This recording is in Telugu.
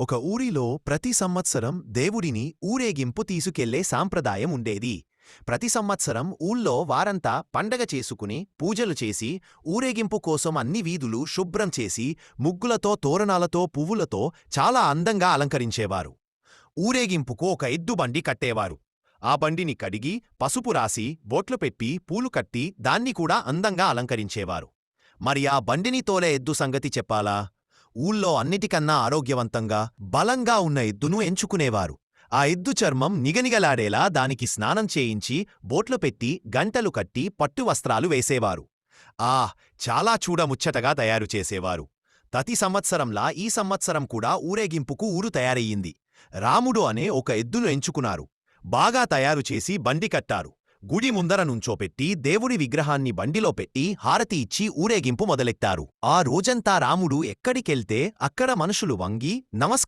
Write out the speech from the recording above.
ఒక ఊరిలో ప్రతి సంవత్సరం దేవుడిని ఊరేగింపు తీసుకెళ్ళే సాంప్రదాయం ఉండేది. ప్రతి సంవత్సరం ఊళ్ళో వారంతా పండగ చేసుకుని పూజలు చేసి ఊరేగింపు కోసం అన్ని వీధులు శుభ్రం చేసి ముగ్గులతో తోరణాలతో పువ్వులతో చాలా అందంగా అలంకరించేవారు. ఊరేగింపుకు ఒక ఎద్దు బండి కట్టేవారు. ఆ బండిని కడిగి పసుపు రాసి బోట్లు పెట్టి పూలు కట్టి దాన్ని కూడా అందంగా అలంకరించేవారు. మరి ఆ బండిని తోలే ఎద్దు సంగతి చెప్పాలా? ఊళ్ళో అన్నిటికన్నా ఆరోగ్యవంతంగా బలంగా ఉన్న ఎద్దును ఎంచుకునేవారు. ఆ ఎద్దు చర్మం నిగనిగలాడేలా దానికి స్నానం చేయించి బోట్లు పెట్టి గంటలు కట్టి పట్టు వస్త్రాలు వేసేవారు. ఆ చాలా చూడముచ్చటగా తయారు చేసేవారు. ప్రతి సంవత్సరంలా ఈ సంవత్సరం కూడా ఊరేగింపుకు ఊరు తయారయ్యింది. రాముడు అనే ఒక ఎద్దును ఎంచుకున్నారు. బాగా తయారు చేసి బండి కట్టారు. గుడి ముందర నుంచోపెట్టి దేవుడి విగ్రహాన్ని బండిలో పెట్టి హారతి ఇచ్చి ఊరేగింపు మొదలెత్తారు. ఆ రోజంతా రాముడు ఎక్కడికెళ్తే అక్కడ మనుషులు వంగి నమస్కారం